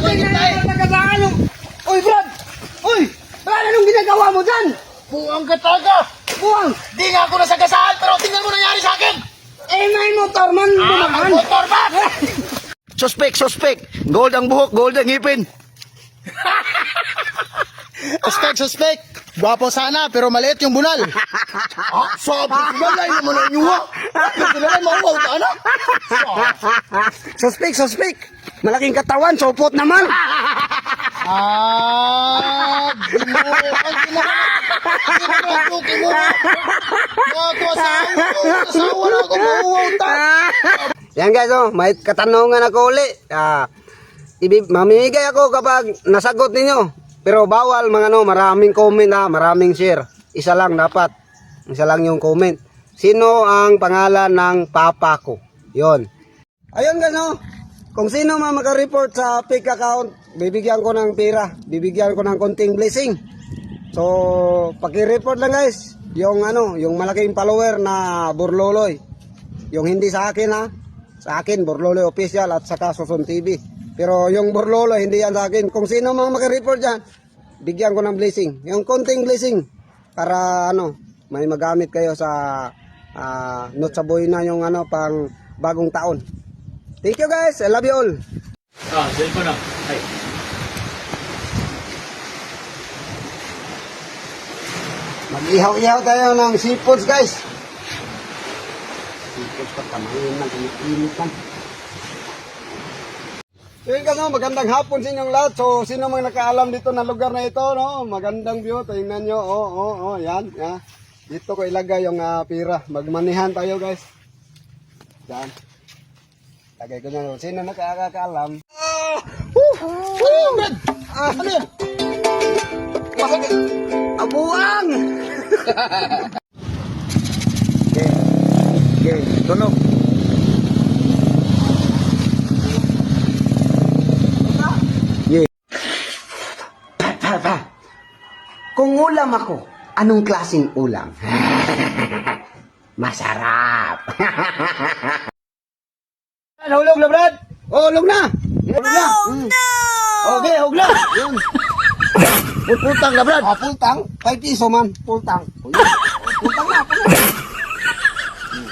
kulit tayo. Yung... Uy, Brad! Uy! Brad, anong ginagawa mo dyan? Buang ka talaga. Buwang! Di nga ako nasagasaan, pero tingnan mo nangyari sa akin. Eh, may motor man Ah, may motor ba? Suspect, suspect. Gold ang buhok, gold ang ngipin. Suspect, suspect. Gwapo sana, pero maliit yung bunal. ah, sabi ko ba, lain naman ang inyuha. Bakit na lang mauwaw ka na? Suspect, suspect! Malaking katawan, sopot naman! Ah, tuki mo. Asawa ko, asawa na ako, mauwaw ta. Yan guys, oh, may katanungan ako uli. Ah, ibi, mamimigay ako kapag nasagot ninyo. Pero bawal mga no, maraming comment ha, maraming share. Isa lang dapat. Isa lang yung comment. Sino ang pangalan ng papa ko? Yon. Ayun guys, no. Kung sino man maka-report sa fake account, bibigyan ko ng pera. Bibigyan ko ng konting blessing. So, paki-report lang guys. Yung ano, yung malaking follower na Burloloy. Yung hindi sa akin ha. Sa akin, Burloloy Official at saka Susun TV. Pero yung Burloloy, hindi yan sa akin. Kung sino mang maka-report dyan, bigyan ko ng blessing. Yung konting blessing. Para ano, may magamit kayo sa uh, not sa boy na yung ano, pang bagong taon. Thank you guys. I love you all. Ah, cellphone na. Ay. Mag-ihaw-ihaw tayo ng seafoods guys. Seafoods pa tamayin lang, init lang. So yun ka no, magandang hapon sa inyong lahat. So sino mang nakaalam dito na lugar na ito, no? Magandang view, tingnan nyo. Oh, oh, oh, yan. yan. Dito ko ilagay yung ah, pira. Magmanihan tayo guys. Yan. Lagay ko na. Sino nakakaalam? Ah! Woo! Woo! Ah, ano yan? Bakit? Abuang! okay. Okay. Tunog. Yeah. Pa, pa, pa. Kung ulam ako, anong klaseng ulam? Masarap. Hulog na, Brad. Oh, hulog na. Hulog na. Mm. Okay, hulog na. Yun. Pultang na, Brad. Ah, pultang? 5 piso man. Pultang. Oh, yun. Pultang na, pultang.